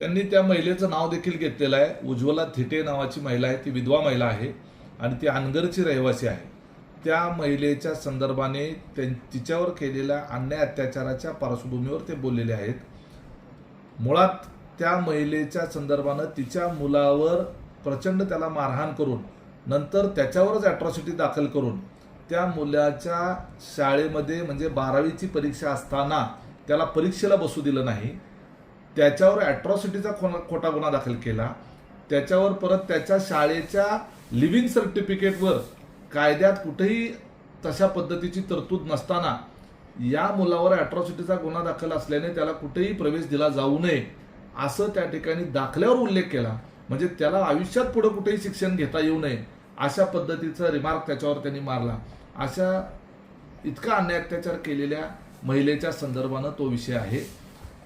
त्यांनी त्या महिलेचं नाव देखील घेतलेलं आहे. उज्ज्वला थिटे नावाची महिला आहे. ती विधवा महिला आहे आणि ती अनगरची रहिवासी आहे. त्या महिलेच्या संदर्भाने त्यां तिच्यावर केलेल्या अन्याय अत्याचाराच्या पार्श्वभूमीवर ते बोललेले आहेत. मुळात त्या महिलेच्या संदर्भानं तिच्या मुलावर प्रचंड त्याला मारहाण करून नंतर त्याच्यावरच ॲट्रॉसिटी दाखल करून त्या मुलाच्या शाळेमध्ये म्हणजे बारावीची परीक्षा असताना त्याला परीक्षेला बसू दिलं नाही. त्याच्यावर ॲट्रॉसिटीचा खोना खोटा गुन्हा दाखल केला. त्याच्यावर परत त्याच्या शाळेच्या लिव्हिंग सर्टिफिकेटवर कायद्यात कुठेही तशा पद्धतीची तरतूद नसताना या मुलावर ॲट्रॉसिटीचा गुन्हा दाखल असल्याने त्याला कुठेही प्रवेश दिला जाऊ नये असं त्या ठिकाणी दाखल्यावर उल्लेख केला. म्हणजे त्याला आयुष्यात पुढे कुठेही शिक्षण घेता येऊ नये अशा पद्धतीचा रिमार्क त्याच्यावर त्यांनी मारला. अशा इतका अन्याय अत्याचार केलेल्या महिलेच्या संदर्भानं तो विषय आहे.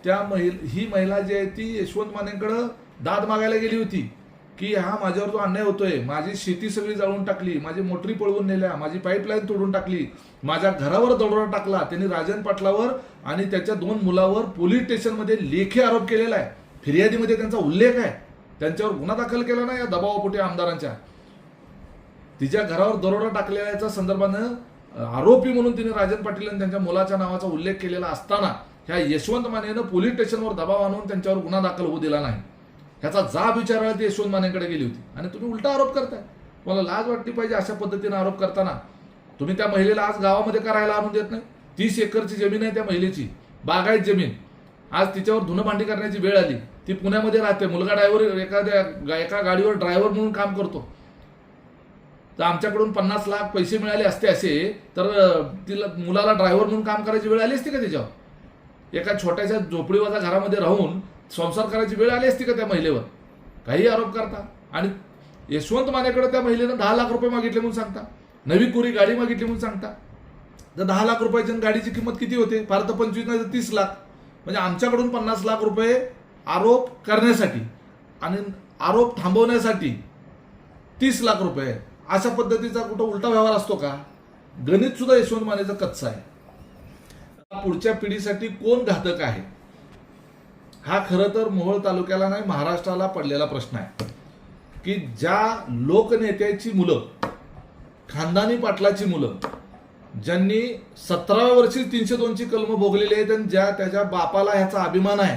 त्या महिल ही महिला जी आहे ती यशवंत मानेकडं दाद मागायला गेली होती की हा माझ्यावर जो अन्याय होतोय माझी शेती सगळी जाळून टाकली माझी मोटरी पळवून नेल्या माझी पाईपलाईन तोडून टाकली माझ्या घरावर दरोडा टाकला त्यांनी राजन पाटलावर आणि त्याच्या दोन मुलावर पोलीस स्टेशनमध्ये लेखी आरोप केलेला आहे. फिर्यादीमध्ये त्यांचा उल्लेख आहे. त्यांच्यावर गुन्हा दाखल केला ना या दबावापोटी आमदारांच्या. तिच्या घरावर दरोडा टाकलेल्याच्या संदर्भानं आरोपी म्हणून तिने राजन पाटील आणि त्यांच्या मुलाच्या नावाचा उल्लेख केलेला असताना ह्या यशवंत मानेनं पोलीस स्टेशनवर दबाव आणून त्यांच्यावर गुन्हा दाखल होऊ दिला नाही. ह्याचा जाब विचारायला ती यशवंत मानेकडे गेली होती. आणि तुम्ही उलटा आरोप करताय. मला लाज वाटली पाहिजे अशा पद्धतीने आरोप करताना. तुम्ही त्या महिलेला आज गावामध्ये करायला आणून देत नाही. तीस एकरची जमीन आहे त्या महिलेची. बागायत जमीन. आज तिच्यावर धुणं भांडी करण्याची वेळ आली. ती पुण्यामध्ये राहते. मुलगा ड्रायव्हर एखाद्या एका गाडीवर ड्रायव्हर म्हणून काम करतो. तर आमच्याकडून पन्नास लाख पैसे मिळाले असते असे तर तिला मुलाला ड्रायव्हर म्हणून काम करायची वेळ आली असती का त्याच्यावर एका छोट्याशा झोपडीवाजा घरामध्ये राहून संसार करायची वेळ आली असती का त्या महिलेवर? काही आरोप करता. आणि यशवंत मानेकडे त्या महिलेनं दहा लाख रुपये मागितले म्हणून सांगता. नवी कोरी गाडी मागितली म्हणून सांगता. तर दहा लाख रुपयाची आणि गाडीची किंमत किती होते? फार तर पंचवीस नाही तर तीस लाख. म्हणजे आमच्याकडून पन्नास लाख रुपये आरोप करण्यासाठी आणि आरोप थांबवण्यासाठी तीस लाख रुपये. अशा पद्धतीचा कुठं उलटा व्यवहार असतो का? गणित सुद्धा यशवंत मानेचं कच्चं आहे. पुढच्या पिढीसाठी कोण घातक आहे? हा खरं तर मोहोळ तालुक्याला नाही महाराष्ट्राला पडलेला प्रश्न आहे. की ज्या लोकनेत्याची मुलं खानदानी पाटलाची मुलं ज्यांनी सतराव्या वर्षी तीनशे दोनची कलम भोगलेली आहेत आणि ज्या त्याच्या बापाला ह्याचा अभिमान आहे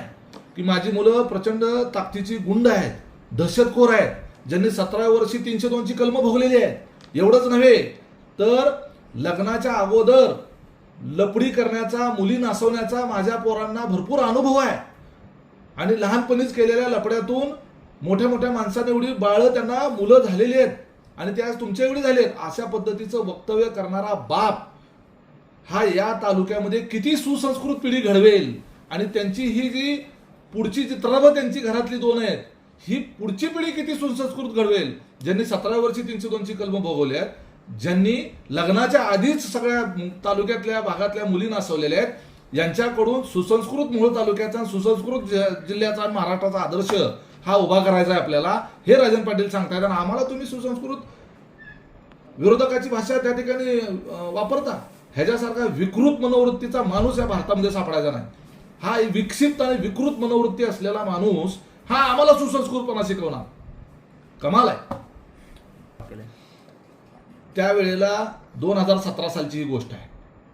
की माझी मुलं प्रचंड ताकदीची गुंड आहेत दहशतखोर आहेत ज्यांनी सतराव्या वर्षी तीनशे दोनची कलम भोगलेली आहेत. एवढंच नव्हे तर लग्नाच्या अगोदर लपडी करण्याचा मुली नासवण्याचा माझ्या पोरांना भरपूर अनुभव आहे. आणि लहानपणीच केलेल्या लपड्यातून मोठ्या मोठ्या माणसाने एवढी बाळं त्यांना मुलं झालेली आहेत. आणि त्या आज तुमच्या एवढी झाली आहेत. अशा पद्धतीचं वक्तव्य करणारा बाप हा या तालुक्यामध्ये किती सुसंस्कृत पिढी घडवेल? आणि त्यांची ही जी पुढची चित्रभ त्यांची घरातली दोन आहेत ही पुढची पिढी किती सुसंस्कृत घडवेल? ज्यांनी सतरा वर्षी तीनशे दोनची कलम भोगवली आहेत ज्यांनी लग्नाच्या आधीच सगळ्या तालुक्यातल्या भागातल्या मुली नासवलेल्या आहेत यांच्याकडून सुसंस्कृत मूळ तालुक्याचा सुसंस्कृत जिल्ह्याचा महाराष्ट्राचा आदर्श हा उभा करायचा आहे आपल्याला. हे राजन पाटील सांगतायत आणि आम्हाला तुम्ही सुसंस्कृत विरोधकाची भाषा त्या ठिकाणी वापरता. ह्याच्यासारखा विकृत मनोवृत्तीचा माणूस या भारतामध्ये सापडायचा नाही. हा विकसित आणि विकृत मनोवृत्ती असलेला माणूस हा आम्हाला सुसंस्कृतपणा शिकवणार. कमाल आहे. त्यावेळेला दोन हजार सतरा सालची ही गोष्ट आहे.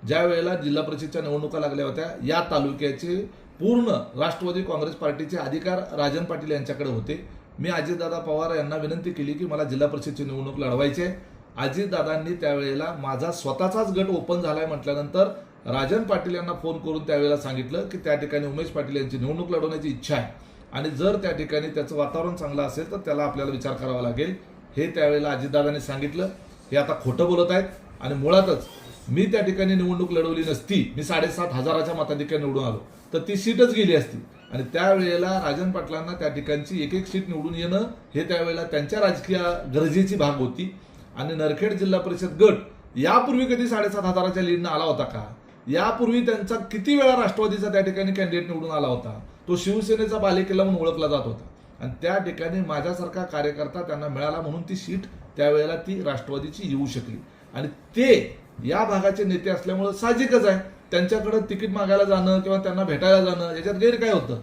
ज्या वेळेला जिल्हा परिषदच्या निवडणुका लागल्या होत्या या तालुक्याचे पूर्ण राष्ट्रवादी काँग्रेस पार्टीचे अधिकार राजन पाटील यांच्याकडे होते. मी अजितदादा पवार यांना विनंती केली की मला जिल्हा परिषदची निवडणूक लढवायची आहे. अजितदादांनी त्यावेळेला माझा स्वतःचाच गट ओपन झाला आहे म्हटल्यानंतर राजन पाटील यांना फोन करून त्यावेळेला सांगितलं की त्या ठिकाणी उमेश पाटील यांची निवडणूक लढवण्याची इच्छा आहे. आणि जर त्या ठिकाणी त्याचं वातावरण चांगलं असेल तर त्याला आपल्याला विचार करावा लागेल. हे त्यावेळेला अजितदादांनी सांगितलं. हे आता खोटं बोलत आहेत आणि मुळातच मी त्या ठिकाणी निवडणूक लढवली नसती. मी साडेसात हजाराच्या मताधिक्याने निवडून आलो. तर ती सीटच गेली असती. आणि त्यावेळेला राजन पाटलांना त्या ठिकाणची एक एक सीट निवडून येणं हे त्यावेळेला त्यांच्या राजकीय गरजेची भाग होती. आणि नरखेड जिल्हा परिषद गट यापूर्वी कधी साडेसात हजाराच्या लीडनं आला होता का? यापूर्वी त्यांचा किती वेळा राष्ट्रवादीचा त्या ठिकाणी कॅन्डिडेट निवडून आला होता? तो शिवसेनेचा बालेकिल्ला म्हणून ओळखला जात होता. आणि त्या ठिकाणी माझ्यासारखा कार्यकर्ता त्यांना मिळाला म्हणून ती सीट त्यावेळेला ती राष्ट्रवादीची येऊ शकली. आणि ते या भागाचे नेते असल्यामुळे साहजिकच आहे. त्यांच्याकडे तिकीट मागायला जाणं किंवा त्यांना भेटायला जाणं याच्यात गैर काय होतं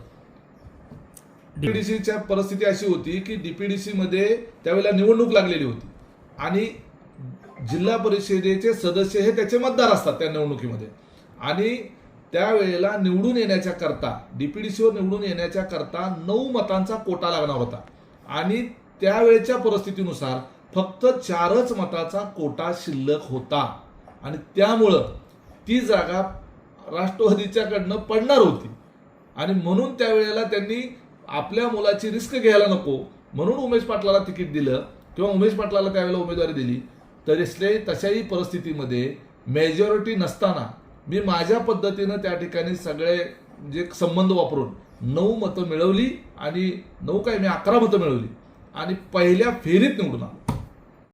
डीपीडीसीच्या परिस्थिती अशी होती की डीपीडीसी मध्ये त्यावेळेला निवडणूक लागलेली होती. आणि जिल्हा परिषदेचे सदस्य हे त्याचे मतदार असतात त्या निवडणुकीमध्ये. आणि त्यावेळेला निवडून येण्याच्या करता डीपीडीसीवर निवडून येण्याच्या करता नऊ मतांचा कोटा लागणार होता. आणि त्यावेळेच्या परिस्थितीनुसार फक्त चारच मताचा कोटा शिल्लक होता. आणि त्यामुळं ती जागा राष्ट्रवादीच्याकडनं पडणार होती. आणि म्हणून त्यावेळेला त्यांनी आपल्या मुलाची रिस्क घ्यायला नको म्हणून उमेश पाटलाला तिकीट दिलं किंवा उमेश पाटलाला त्यावेळेला उमेदवारी दिली. तर इसले तशाही परिस्थितीमध्ये मेजॉरिटी नसताना मी माझ्या पद्धतीनं त्या ठिकाणी सगळे जे संबंध वापरून नऊ मतं मिळवली आणि नऊ काय मी अकरा मतं मिळवली. आणि पहिल्या फेरीत निवडून आलो.